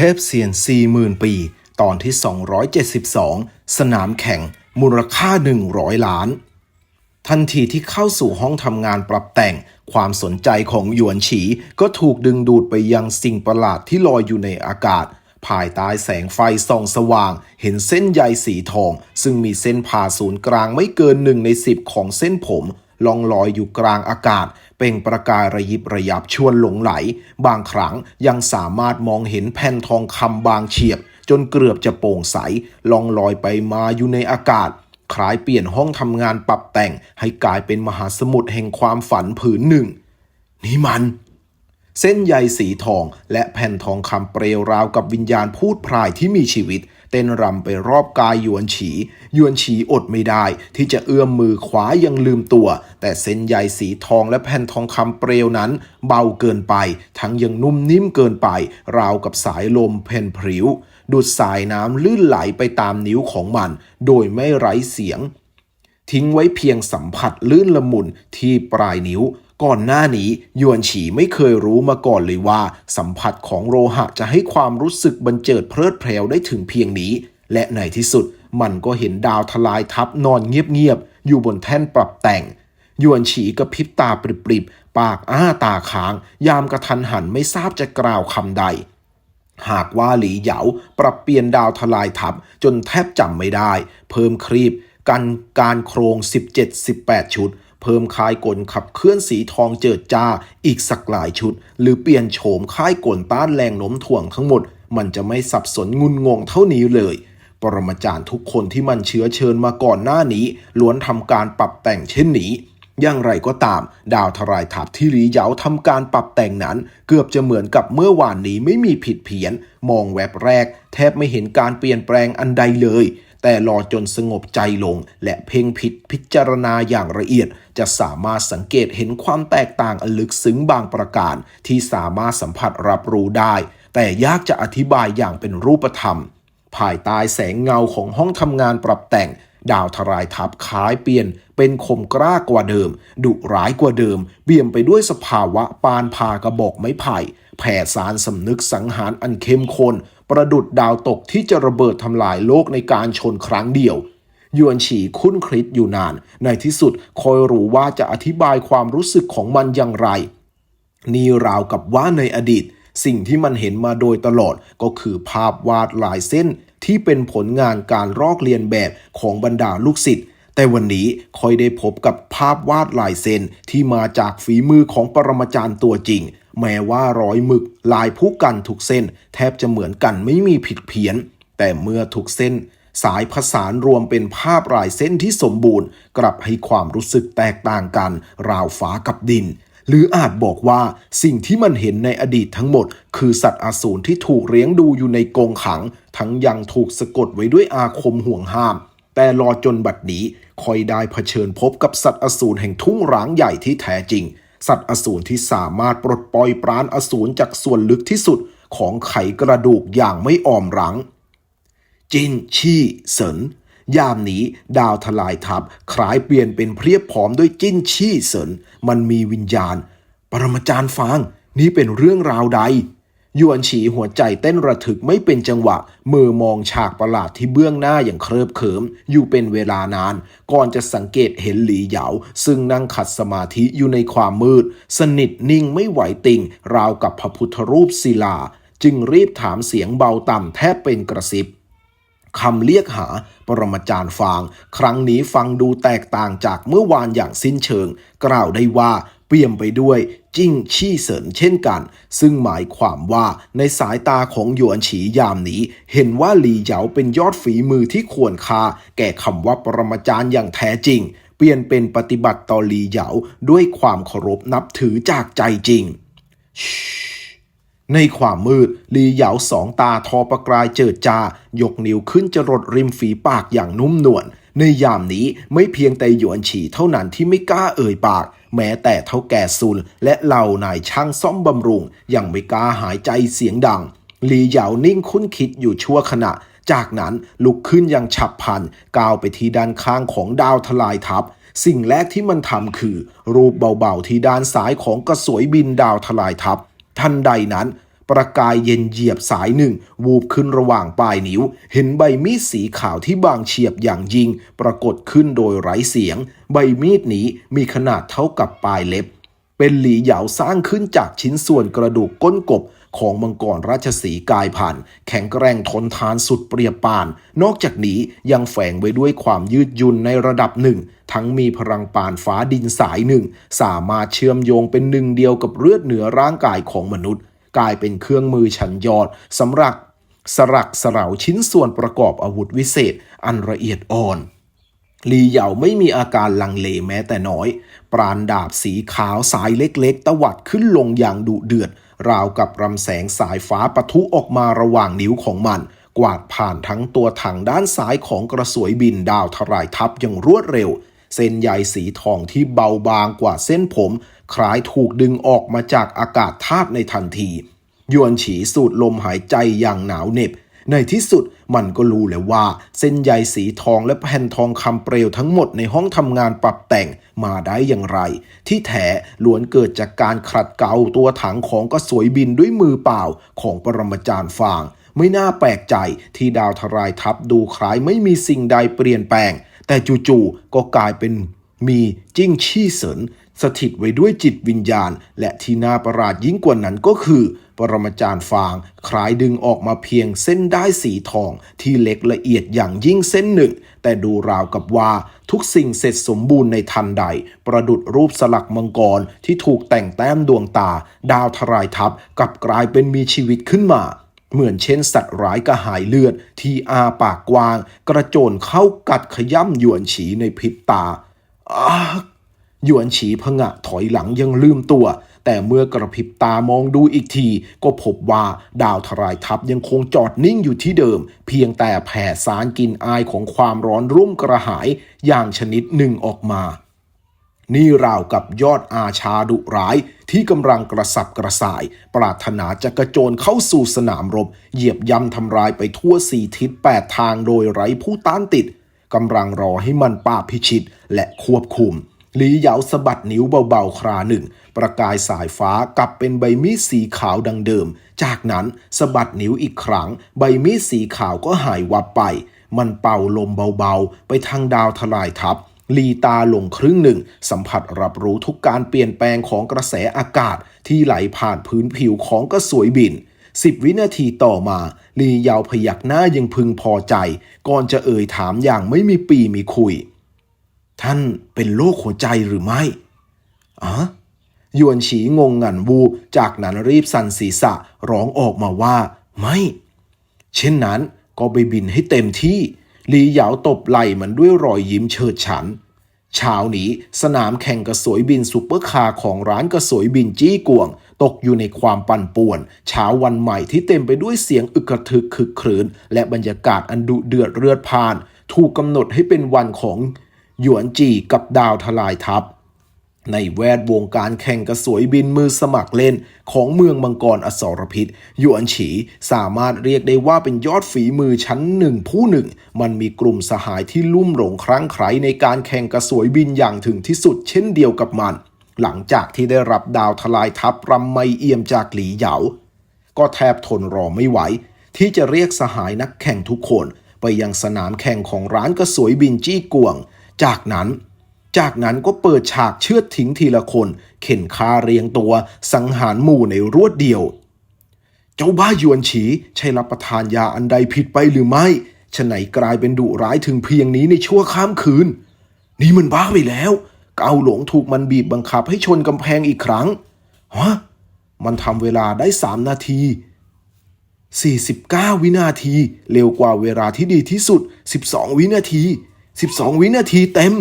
เทพเซียน40,000ปี ตอนที่ 272 สนามแข่ง มูลค่า 100 ล้าน ทันทีที่เข้าสู่ห้องทำงานปรับแต่ง ความสนใจของหยวนฉีก็ถูกดึงดูดไปยังสิ่งประหลาดที่ลอยอยู่ในอากาศ ภายใต้แสงไฟส่องสว่าง เห็นเส้นใยสีทอง ซึ่งมีเส้นผ่าศูนย์กลางไม่เกินหนึ่งในสิบของเส้นผมลองลอยอยู่กลางอากาศ เป่งประกายระยิบระยับชวนหลงไหล บางครั้งยังสามารถมองเห็นแผ่นทองคำบางเฉียบ จนเกือบจะโปร่งใสลองลอยไปมาอยู่ในอากาศคล้ายเปลี่ยนห้องทำงานปรับแต่งให้กลายเป็นมหาสมุทรแห่งความฝันผืนหนึ่ง นี่มัน เส้นใยสีทองและแผ่นทองคำเปลวราวกับวิญญาณพูดพรายที่มีชีวิต เต้นรำไปรอบกายหยวนฉีหยวนฉีอดไม่ได้ ที่จะเอื้อมมือขวายังลืมตัว แต่เส้นใยสีทองและแผ่นทองคำเปลวนั้น เบาเกินไป ทั้งยังนุ่มนิ่มเกินไป ราวกับสายลมเพนพริ้วดูดสายน้ำลื่นไหลไปตามนิ้วของมัน โดยไม่ไร้เสียง ทิ้งไว้เพียงสัมผัสลื่นละมุนที่ปลายนิ้ว ก่อนหน้านี้ยวนฉีไม่เคยรู้มาก่อนเลยว่า สัมผัสของโลหะจะให้ความรู้สึกบันเจิดเพลิดเพลวได้ถึงเพียงนี้ และในที่สุดมันก็เห็นดาวทลายทับนอนเงียบๆอยู่บนแท่นปรับแต่งยวนฉีกระพริบตาปริบๆ ปากอ้าตาค้าง ยามกระทันหันไม่ทราบจะกล่าวคำใด หากว่าหลีเหยาปรับเปลี่ยนดาวทลายทับจนแทบจำไม่ได้ เพิ่มครีบ กันการโครง 17-18 ชุด เพิ่มคายกลขับเคลื่อนสีทองเจิดจ้าอีกสักหลายชุด หรือเปลี่ยนโฉมค่ายกลต้านแรงโน้มถ่วงทั้งหมด มันจะไม่สับสนงุนงงเท่านี้เลยปรมาจารย์ทุกคนที่มันเชื้อเชิญมาก่อนหน้านี้ ล้วนทำการปรับแต่งเช่นนี้ อย่างไรก็ตาม ดาวทรายทับที่หลีเหยาทำการปรับแต่งนั้น เกือบจะเหมือนกับเมื่อวานนี้ไม่มีผิดเพี้ยน มองแวบแรก แทบไม่เห็นการเปลี่ยนแปลงอันใดเลย แต่รอจนสงบใจลง และเพ่งพิษพิจารณาอย่างละเอียด จะสามารถสังเกตเห็นความแตกต่างอันลึกซึ้งบางประการ ที่สามารถสัมผัสรับรู้ได้ แต่ยากจะอธิบายอย่างเป็นรูปธรรม ภายใต้แสงเงาของห้องทำงานปรับแต่งดาวทรายทับคล้ายเปลี่ยน เป็นคมกล้ากว่าเดิม ดุร้ายกว่าเดิม เบี่ยมไปด้วยสภาวะปานพากระบอกไม้ไผ่ แผ่สารสำนึกสังหารอันเข้มข้น ประดุดดาวตกที่จะระเบิดทำลายโลกในการชนครั้งเดียวยวนฉีคุ้นคิดอยู่นาน ในที่สุดคอยรู้ว่าจะอธิบายความรู้สึกของมันอย่างไร นี่ราวกับว่าในอดีต สิ่งที่มันเห็นมาโดยตลอดก็คือภาพวาดลายเส้นที่เป็นผลงานการลอกเลียนแบบของบรรดาลูกศิษย์แต่วันนี้คอยได้พบกับภาพวาดลายเส้นที่มาจากฝีมือของปรมาจารย์ตัวจริง แม้ว่ารอยหมึกลายผู้กันทุกเส้น แทบจะเหมือนกันไม่มีผิดเพี้ยน แต่เมื่อทุกเส้น สายผสานรวมเป็นภาพลายเส้นที่สมบูรณ์ กลับให้ความรู้สึกแตกต่างกัน ราวฟ้ากับดิน หรืออาจบอกว่าสิ่งที่มันเห็นในอดีตทั้งหมด คือสัตว์อสูรที่ถูกเลี้ยงดูอยู่ในกรงขัง ทั้งยังถูกสะกดไว้ด้วยอาคมห่วงห้ามแต่รอจนบัดนี้คอยได้เผชิญพบกับสัตว์อสูรแห่งทุ่งร้างใหญ่ที่แท้จริง สัตว์อสูรที่สามารถปลดปล่อยปราณอสูรจากส่วนลึกที่สุดของไขกระดูกอย่างไม่อ่อมรัง จินชี่เสินยามนี้ดาวทลายทับคล้ายเปลี่ยนเป็นเพรียบพร้อมด้วยจิ้นชี่เสินมันมีวิญญาณ ปรมาจารย์ฟาง นี่เป็นเรื่องราวใด ยวนฉีหัวใจเต้นระทึกไม่เป็นจังหวะ มือมองฉากประหลาดที่เบื้องหน้าอย่างเคริบเขิม อยู่เป็นเวลานาน ก่อนจะสังเกตเห็นหลีเหยา ซึ่งนั่งขัดสมาธิอยู่ในความมืด สนิทนิ่งไม่ไหวติงราวกับพระพุทธรูปศิลา จึงรีบถามเสียงเบาต่ำแทบเป็นกระซิบคำเรียกหาปรมาจารย์ฟาง ครั้งนี้ฟังดูแตกต่างจากเมื่อวานอย่างสิ้นเชิง กล่าวได้ว่าเปี่ยมไปด้วย จิ้งชี่เสินเช่นกัน ซึ่งหมายความว่าในสายตาของหยวนฉียามนี้ เห็นว่าหลีเหยาเป็นยอดฝีมือที่ควรค่าแก่คำว่าปรมาจารย์อย่างแท้จริง เปลี่ยนเป็นปฏิบัติต่อหลีเหยาด้วยความเคารพนับถือจากใจจริงในความมืดลีเหยาสองตาทอประกายเจิดจา ยกนิ้วขึ้นจรดริมฝีปากอย่างนุ่มนวล ในยามนี้ไม่เพียงแต่หยวนฉีเท่านั้นที่ไม่กล้าเอ่ยปาก แม้แต่เท่าแก่ซุนและเหล่านายช่างซ่อมบำรุง ยังไม่กล้าหายใจเสียงดัง ลีเหยานิ่งคุ้นคิดอยู่ชั่วขณะ จากนั้นลุกขึ้นอย่างฉับพลันก้าวไปที่ด้านข้างของดาวทลายทับสิ่งแรกที่มันทำคือ รูปเบาๆที่ด้านซ้ายของกระสวยบินดาวทลายทับทันใดนั้น ประกายเย็นเหยียบสายหนึ่ง วูบขึ้นระหว่างปลายนิ้ว เห็นใบมีดสีขาวที่บางเฉียบอย่างยิง ปรากฏขึ้นโดยไร้เสียง ใบมีดนี้มีขนาดเท่ากับปลายเล็บ เป็นหลีเหยาสร้างขึ้นจากชิ้นส่วนกระดูกก้นกบของมังกรราชสีกายพันแข็งแกร่งทนทานสุดเปรียบปาน นอกจากนี้ยังแฝงไว้ด้วยความยืดยุ่นในระดับหนึ่ง ทั้งมีพลังปานฟ้าดินสายหนึ่ง สามารถเชื่อมโยงเป็นหนึ่งเดียวกับเลือดเหนือร่างกายของมนุษย์ กลายเป็นเครื่องมือฉันยอดสำหรับสลักสลาวชิ้นส่วนประกอบอาวุธวิเศษอันละเอียดอ่อนลีเหยาไม่มีอาการลังเลแม้แต่น้อย ปราณดาบสีขาวสายเล็กๆ ตวัดขึ้นลงอย่างดุเดือด ราวกับรำแสงสายฟ้าปะทุออกมาระหว่างนิ้วของมัน กวาดผ่านทั้งตัวถังด้านซ้ายของกระสวยบินดาวทลายทับอย่างรวดเร็ว เส้นใยสีทองที่เบาบางกว่าเส้นผม คล้ายถูกดึงออกมาจากอากาศธาตุในทันที ยวนฉีสูดลมหายใจอย่างหนาวเหน็บ ในที่สุดมันก็รู้แล้วว่า เส้นใยสีทองและแผ่นทองคำเปลวทั้งหมดในห้องทำงานปรับแต่งมาได้อย่างไร ที่แท้ล้วนเกิดจากการขัดเกลาตัวถังของกระสวยบินด้วยมือเปล่าของปรมาจารย์ฟางไม่น่าแปลกใจที่ดาวทรายทับดูคล้ายไม่มีสิ่งใดเปลี่ยนแปลง แต่จู่ๆก็กลายเป็นมีจิ้งชี่เสินสถิตไว้ด้วยจิตวิญญาณ และที่น่าประหลาดยิ่งกว่านั้นก็คือ ปรมาจารย์ฟางคล้ายดึงออกมาเพียงเส้นได้สีทอง ที่เล็กละเอียดอย่างยิ่งเส้นหนึ่ง แต่ดูราวกับว่าทุกสิ่งเสร็จสมบูรณ์ในทันใด ประดุดรูปสลักมังกรที่ถูกแต่งแต้มดวงตา ดาวทรายทับกลับกลายเป็นมีชีวิตขึ้นมา เหมือนเช่นสัตว์ร้ายกระหายเลือด ที่อาปากกว้าง กระโจนเข้ากัดขย่ำหยวนฉีในพริบตาอาหยวนฉีพงะถอยหลังยังลืมตัว แต่เมื่อกระพริบตามองดูอีกที ก็พบว่าดาวทรายทับยังคงจอดนิ่งอยู่ที่เดิม เพียงแต่แผ่สารกินอายของความร้อนรุ่มกระหาย อย่างชนิดหนึ่งออกมา นี่ราวกับยอดอาชาดุร้าย ที่กำลังกระสับกระส่าย ปรารถนาจะกระโจนเข้าสู่สนามรบ เหยียบย่ำทำลายไปทั่วสี่ทิศแปดทางโดยไร้ผู้ต้านติดกำลังรอให้มันป้าพิชิตและควบคุมหลีเหยาสะบัดนิ้วเบาๆคราหนึ่ง ประกายสายฟ้ากลับเป็นใบมีดสีขาวดังเดิม จากนั้นสะบัดนิ้วอีกครั้ง ใบมีดสีขาวก็หายวับไป มันเป่าลมเบาๆ ไปทางดาวทลายทับ ลีตาลงครึ่งหนึ่ง สัมผัสรับรู้ทุกการเปลี่ยนแปลงของกระแสอากาศที่ไหลผ่านพื้นผิวของกระสวยบินสิบวินาทีต่อมา ลียาวพยักหน้ายังพึงพอใจ ก่อนจะเอ่ยถามอย่างไม่มีปีมีคุย ท่านเป็นโรคหัวใจหรือไม่อะยวนฉีงงงันวู จากนั้นรีบสั่นศีรษะร้องออกมาว่า ไม่ เช่นนั้นก็ไปบินให้เต็มที่ หลีเหยาวตบไหล่มันด้วยรอยยิ้มเฉิดฉันเช้านี้สนามแข่งกระสวยบินซูเปอร์คาร์ของร้านกระสวยบินจี้กวง ตกอยู่ในความปั่นป่วน เช้าวันใหม่ที่เต็มไปด้วยเสียงอึกกระทึกคึกครื้น และบรรยากาศอันดุเดือดเลือดพล่าน ถูกกำหนดให้เป็นวันของหยวนจีกับดาวทลายทัพ ในแวดวงการแข่งกระสวยบินมือสมัครเล่น ของเมืองมังกรอสรพิษยวนฉีสามารถเรียกได้ว่าเป็นยอดฝีมือชั้นหนึ่งผู้หนึ่ง มันมีกลุ่มสหายที่ลุ่มหลงครั้งใครในการแข่งกระสวยบินอย่างถึงที่สุดเช่นเดียวกับมัน หลังจากที่ได้รับดาวทลายทัพรำไมเอี่ยมจากหลีเหยา ก็แทบทนรอไม่ไหว ที่จะเรียกสหายนักแข่งทุกคน ไปยังสนามแข่งของร้านกระสวยบินจี้กวง จากนั้น จากนั้นก็เปิดฉากเชือดทิ้งทีละคน เข็นคาเรียงตัวสังหารหมู่ในรวดเดียว เจ้าบ้ายวนฉีใช่รับประทานยาอันใดผิดไปหรือไม่ฉไหนกลายเป็นดุร้ายถึงเพียงนี้ในชั่วข้ามคืน นี่มันบ้าไปแล้ว เกาหลงถูกมันบีบบังคับให้ชนกำแพงอีกครั้งฮะมันทำเวลาได้สามนาที 49 วินาที เร็วกว่าเวลาที่ดีที่สุด 12 วินาที 12 วินาทีเต็ม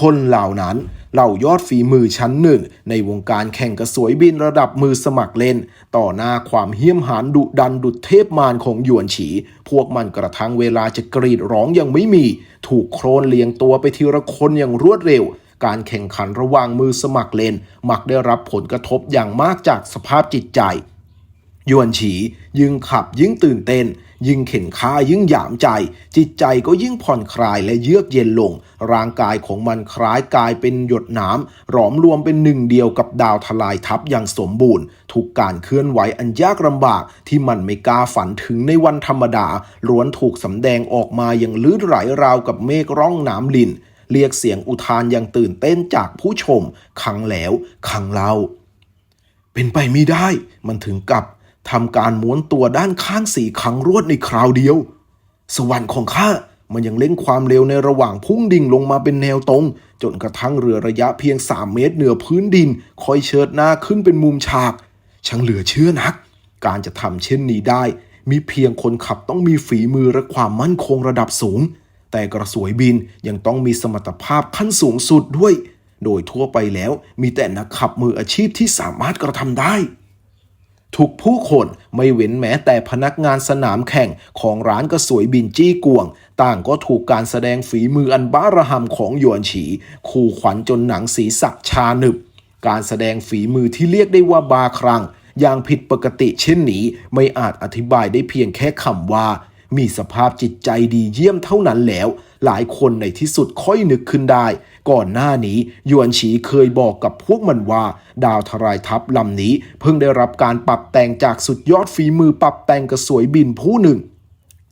คนเหล่านั้นเหล่ายอดฝีมือชั้นหนึ่ง ในวงการแข่งกระสวยบินระดับมือสมัครเล่น ต่อหน้าความเหี้ยมหานดุดันดุดเทพมารของหยวนฉี พวกมันกระทั่งเวลาจะกรีดร้องยังไม่มี ถูกโครนเลียงตัวไปทีละคนอย่างรวดเร็ว การแข่งขันระหว่างมือสมัครเล่น มักได้รับผลกระทบอย่างมากจากสภาพจิตใจ ยวนฉี ยิ่งขับยิ่งตื่นเต้น ยิ่งเข็นข้ายิ่งหยามใจ จิตใจก็ยิ่งผ่อนคลายและเยือกเย็นลง ร่างกายของมันคล้ายกายเป็นหยดน้ำหลอมรวมเป็นหนึ่งเดียวกับดาวทลายทับอย่างสมบูรณ์ ทุกการเคลื่อนไหวอันยากลำบากที่มันไม่กล้าฝันถึงในวันธรรมดาล้วนถูกสำแดงออกมาอย่างลื่นไหลราวกับเมฆร่องน้ำลินเรียกเสียงอุทานอย่างตื่นเต้นจากผู้ชมครั้งแล้วครั้งเล่าเป็นไปไม่ได้มันถึงกับ ทำการม้วนตัวด้านข้างสี่ครั้งรวดในคราวเดียว สวรรค์ของข้ามันยังเล่นความเร็วในระหว่างพุ่งดิ่งลงมาเป็นแนวตรง จนกระทั่งเรือระยะเพียง 3 เมตรเหนือพื้นดินคอยเชิดหน้าขึ้นเป็นมุมฉาก ช่างเหลือเชื่อนัก การจะทำเช่นนี้ได้ มีเพียงคนขับต้องมีฝีมือและความมั่นคงระดับสูง แต่กระสวยบินยังต้องมีสมรรถภาพขั้นสูงสุดด้วย โดยทั่วไปแล้วมีแต่นักขับมืออาชีพที่สามารถกระทำได้ ทุกผู้คนไม่เว้นแม้แต่พนักงานสนามแข่งของร้านกระสวยบินจี้กวง ต่างก็ถูกการแสดงฝีมืออันบ้าระหำของหยวนฉี คู่ขวัญจนหนังศีรษะชาหนึบ การแสดงฝีมือที่เรียกได้ว่าบาครังอย่างผิดปกติเช่นนี้ไม่อาจอธิบายได้เพียงแค่คำว่า มีสภาพจิตใจดีเยี่ยมเท่านั้นแล้ว หลายคนในที่สุดค่อยนึกขึ้นได้ ก่อนหน้านี้ยวนฉีเคยบอกกับพวกมันว่า ดาวทรายทัพลำนี้ เพิ่งได้รับการปรับแต่งจากสุดยอดฝีมือปรับแต่งกระสวยบินผู้หนึ่ง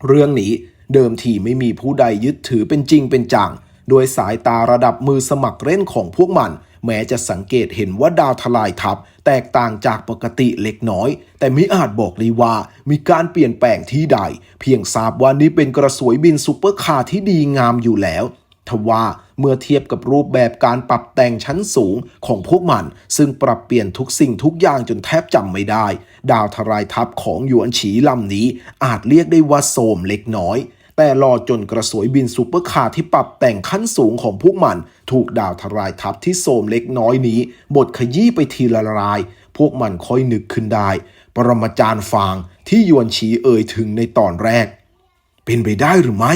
เรื่องนี้เดิมทีไม่มีผู้ใดยึดถือเป็นจริงเป็นจังโดยสายตาระดับมือสมัครเล่นของพวกมัน แม้จะสังเกตเห็นว่าดาวทลายทับ แตกต่างจากปกติเล็กน้อย แต่ไม่อาจบอกเลยว่า มีการเปลี่ยนแปลงที่ใด เพียงทราบว่านี้เป็นกระสวยบินซูเปอร์คาร์ที่ดีงามอยู่แล้ว ทว่าเมื่อเทียบกับรูปแบบการปรับแต่งชั้นสูงของพวกมัน ซึ่งปรับเปลี่ยนทุกสิ่งทุกอย่างจนแทบจำไม่ได้ ดาวทรายทัพของหยวนฉีลำนี้ อาจเรียกได้ว่าโสมเล็กน้อย แต่รอจนกระสวยบินซูเปอร์คาร์ที่ปรับแต่งขั้นสูงของพวกมัน ถูกดาวทรายทัพที่โสมเล็กน้อยนี้บดขยี้ไปทีละราย พวกมันค่อยนึกขึ้นได้ ปรมาจารย์ฟางที่ยวนฉีเอ่ยถึงในตอนแรก เป็นไปได้หรือไม่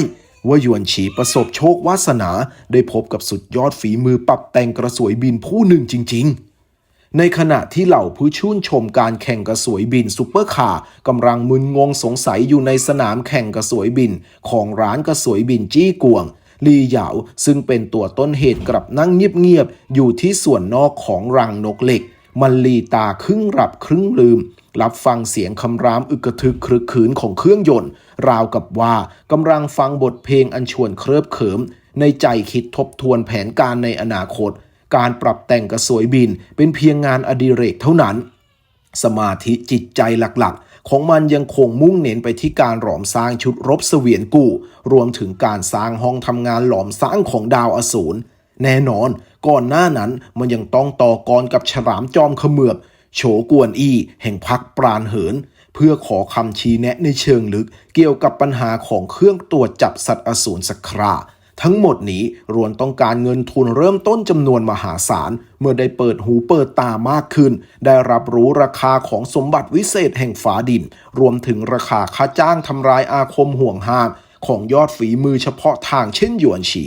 ว่าหยวนฉีประสบโชควาสนาได้พบกับสุดยอดฝีมือปรับแต่งกระสวยบินผู้หนึ่งจริง ๆในขณะที่เหล่าผู้ชื่นชมการแข่งกระสวยบินซุปเปอร์คาร์กำลังมึนงงสงสัยอยู่ในสนามแข่งกระสวยบิน ของร้านกระสวยบินจี้กวง ลีเหยาซึ่งเป็นตัวต้นเหตุกลับนั่งเงียบๆ อยู่ที่ส่วนนอกของรังนกเหล็ก มันลีตาครึ่งหลับครึ่งลืม รับฟังเสียงคำรามอึกกระทึกครึกขืนของเครื่องยนต์ ราวกับว่ากำลังฟังบทเพลงอันชวนเคลิบเขิม ในใจคิดทบทวนแผนการในอนาคต การปรับแต่งกระสวยบินเป็นเพียงงานอดิเรกเท่านั้น สมาธิจิตใจหลักๆ ของมันยังคงมุ่งเน้นไปที่การหลอมสร้างชุดรบเสวียนกู่รวมถึงการสร้างห้องทำงานหลอมสร้างของดาวอสูรแน่นอน ก่อนหน้านั้นมันยังต้องต่อกรกับฉลามจอมเขมือบ โฉกวนอี้แห่งพักปราณเหิน เพื่อขอคำชี้แนะในเชิงลึกเกี่ยวกับปัญหาของเครื่องตรวจจับสัตว์อสูรสักคราทั้งหมดนี้รวนต้องการเงินทุนเริ่มต้นจำนวนมหาศาล เมื่อได้เปิดหูเปิดตามากขึ้น ได้รับรู้ราคาของสมบัติวิเศษแห่งฝาดิน รวมถึงราคาค่าจ้างทำลายอาคมห่วงห้าม ของยอดฝีมือเฉพาะทางเช่นหยวนฉี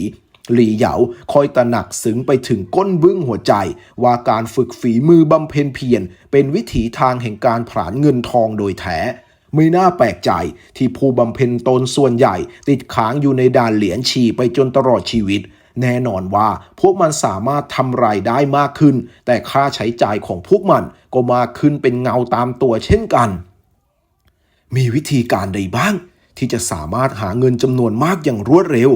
หลี่เหยาคอยตระหนักซึ้งไปถึงก้นบึ้งหัวใจ ว่าการฝึกฝีมือบำเพ็ญเพียรเป็นวิถีทางแห่งการผลาญเงินทองโดยแท้ไม่น่าแปลกใจที่ผู้บำเพ็ญตนส่วนใหญ่ ติดค้างอยู่ในด่านเหรียญฉีไปจนตลอดชีวิต แน่นอนว่าพวกมันสามารถทำรายได้มากขึ้น แต่ค่าใช้จ่ายของพวกมันก็มากขึ้นเป็นเงาตามตัวเช่นกัน มีวิธีการใดบ้าง ที่จะสามารถหาเงินจำนวนมากอย่างรวดเร็ว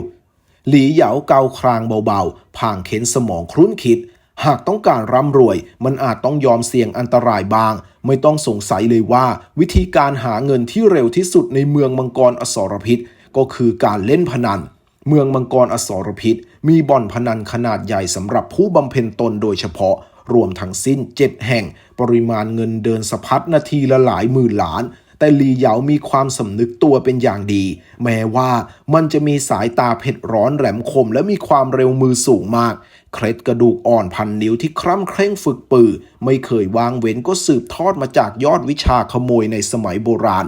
หลีเหยาเกาครางเบาๆผ่างเข็นสมองครุ่นคิด หากต้องการร่ำรวย มันอาจต้องยอมเสี่ยงอันตรายบาง ไม่ต้องสงสัยเลยว่า วิธีการหาเงินที่เร็วที่สุดในเมืองมังกรอสรพิษ ก็คือการเล่นพนัน เมืองมังกรอสรพิษ มีบ่อนพนันขนาดใหญ่สำหรับผู้บำเพ็ญตนโดยเฉพาะรวมทั้งสิ้น 7 แห่ง ปริมาณเงินเดินสะพัดนาทีละหลายหมื่นล้าน แต่หลีเหยามีความสำนึกตัวเป็นอย่างดี แม้ว่ามันจะมีสายตาเผ็ดร้อนแหลมคม และมีความเร็วมือสูงมาก เคล็ดกระดูกอ่อนพันนิ้วที่คร่ำเคร่งฝึกปือ ไม่เคยวางเว้นก็สืบทอดมาจากยอดวิชาขโมยในสมัยโบราณ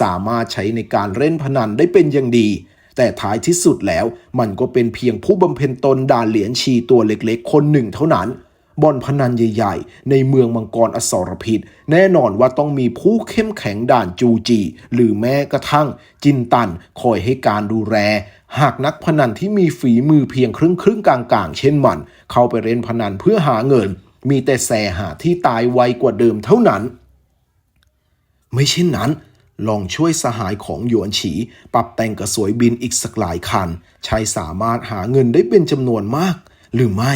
สามารถใช้ในการเล่นพนันได้เป็นอย่างดีแต่ท้ายที่สุดแล้วมันก็เป็นเพียงผู้บำเพ็ญตนด่านเหรียญชีตัวเล็กๆ คนหนึ่งเท่านั้น บ่อนพนันใหญ่ ๆ ในเมืองมังกรอสรพิษ แน่นอนว่าต้องมีผู้เข้มแข็งด่านจูจี หรือแม้กระทั่งจินตันคอยให้การดูแลหากนักพนันที่มีฝีมือเพียงครึ่งครึ่งกลางๆ เช่นมัน เข้าไปเล่นพนันเพื่อหาเงิน มีแต่แสหาที่ตายไวกว่าเดิมเท่านั้น ไม่เช่นนั้นลองช่วยสหายของหยวนฉี ปรับแต่งกระสวยบินอีกสักหลายคันใช้สามารถหาเงินได้เป็นจำนวนมาก หรือไม่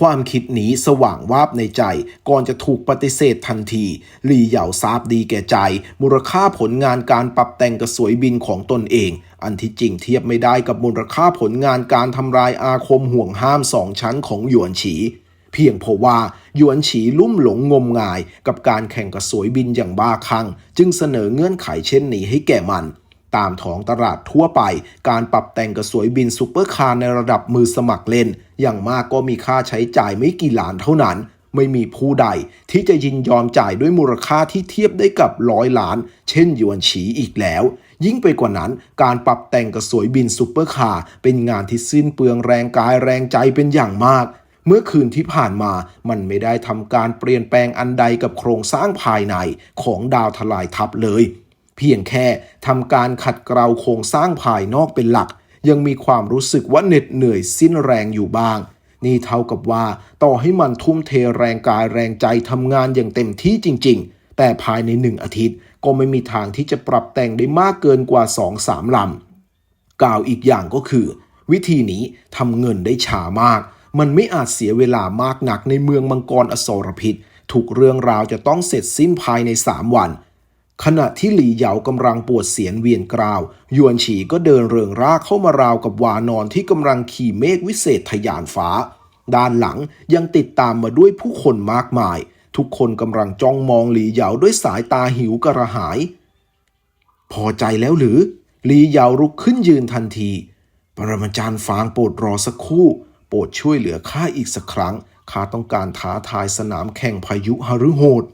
ความคิดนี้สว่างวาบในใจ ก่อนจะถูกปฏิเสธทันทีหลี่เหยาทราบดีแก่ใจ มูลค่าผลงานการปรับแต่งกระสวยบินของตนเอง อันที่จริงเทียบไม่ได้กับมูลค่าผลงานการทำลายอาคมห่วงห้ามสองชั้นของหยวนฉีเพียงเพราะว่าหยวนฉีลุ่มหลงงมงาย กับการแข่งกระสวยบินอย่างบ้าคลั่ง จึงเสนอเงื่อนไขเช่นนี้ให้แก่มัน ตามท้องตลาดทั่วไป การปรับแต่งกระสวยบินซูเปอร์คาร์ในระดับมือสมัครเล่น อย่างมากก็มีค่าใช้จ่ายไม่กี่ล้านเท่านั้น ไม่มีผู้ใดที่จะยินยอมจ่ายด้วยมูลค่าที่เทียบได้กับร้อยล้าน เช่นยวนฉีอีกแล้ว ยิ่งไปกว่านั้น การปรับแต่งกระสวยบินซูเปอร์คาร์เป็นงานที่สิ้นเปลืองแรงกายแรงใจเป็นอย่างมากเมื่อคืนที่ผ่านมามันไม่ได้ทำการเปลี่ยนแปลงอันใดกับโครงสร้างภายในของดาวทลายทับเลย เพียงแค่ทำการขัดเกลาโครงสร้างภายนอกเป็นหลัก ยังมีความรู้สึกว่าเหน็ดเหนื่อยสิ้นแรงอยู่บ้าง นี่เท่ากับว่าต่อให้มันทุ่มเทแรงกายแรงใจทำงานอย่างเต็มที่จริง ๆ แต่ภายในหนึ่งอาทิตย์ก็ไม่มีทางที่จะปรับแต่งได้มากเกินกว่า 2-3ลำกล่าวอีกอย่างก็คือ วิธีนี้ทำเงินได้ช้ามาก มันไม่อาจเสียเวลามากหนักในเมืองมังกรอสรพิษถูกเรื่องราวจะต้องเสร็จสิ้นภายใน 3 วัน ขณะที่หลี่เหยากำลังปวดเสียนเวียนกราว ยวนฉีก็เดินเริงร่าเข้ามาราวกับวานอนที่กำลังขี่เมฆวิเศษทะยานฟ้า ด้านหลังยังติดตามมาด้วยผู้คนมากมาย ทุกคนกำลังจ้องมองหลี่เหยาด้วยสายตาหิวกระหาย พอใจแล้วหรือ หลี่เหยาลุกขึ้นยืนทันที ปรมาจารย์ฟางโปรดรอสักครู่ โปรดช่วยเหลือข้าอีกสักครั้งข้าต้องการท้าทายสนามแข่งพายุฮารุโหด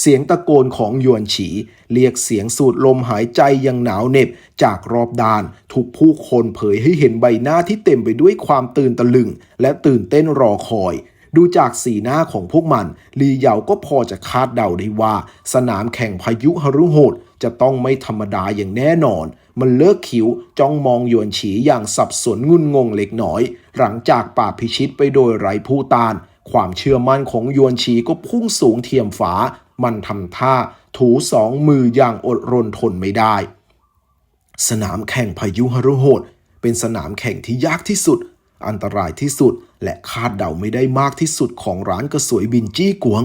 เสียงตะโกนของยวนฉี เรียกเสียงสูดลมหายใจอย่างหนาวเหน็บจากรอบด้านทุกผู้คนเผยให้เห็นใบหน้าที่เต็มไปด้วยความตื่นตะลึง และตื่นเต้นรอคอย ดูจากสีหน้าของพวกมัน ลีเหยาก็พอจะคาดเดาได้ว่า สนามแข่งพายุฮารุโหดจะต้องไม่ธรรมดาอย่างแน่นอน มันเลิกคิ้วจ้องมองหยวนฉีอย่างสับสนงุนงงเล็กน้อย หลังจากป่าพิชิตไปโดยไร้ผู้ตาน ความเชื่อมั่นของยวนฉีก็พุ่งสูงเทียมฟ้า มันทำท่าถูสองมืออย่างอดรนทนไม่ได้ สนามแข่งพายุฮารุโหด เป็นสนามแข่งที่ยากที่สุด อันตรายที่สุดและคาดเดาไม่ได้มากที่สุดของร้านกระสวยบินจี้กวง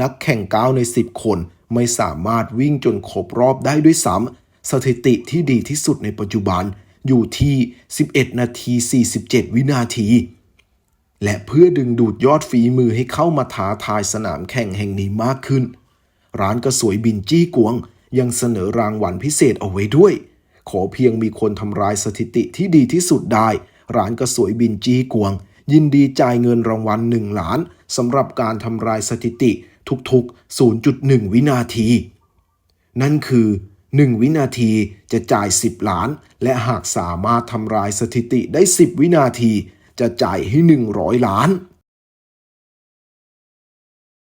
นักแข่งก้าวใน 10 คนไม่สามารถวิ่งจนครบรอบได้ด้วยซ้ำสถิติที่ดีที่สุดในปัจจุบันอยู่ที่ 11 นาที 47 วินาที และเพื่อดึงดูดยอดฝีมือให้เข้ามาท้าทายสนามแข่งแห่งนี้มากขึ้น ร้านกระสวยบินจี้กวง ยังเสนอรางวัลพิเศษเอาไว้ด้วย ขอเพียงมีคนทำลายสถิติที่ดีที่สุดได้ ร้านกระสวยบินจี้กวง ยินดีจ่ายเงินรางวัล1ล้านสำหรับการทำลายสถิติทุกๆ 0.1 วินาที นั่นคือ 1 วินาทีจะจ่าย 10 ล้าน และหากสามารถทำลายสถิติได้ 10 วินาที จะจ่ายให้ 100 ล้าน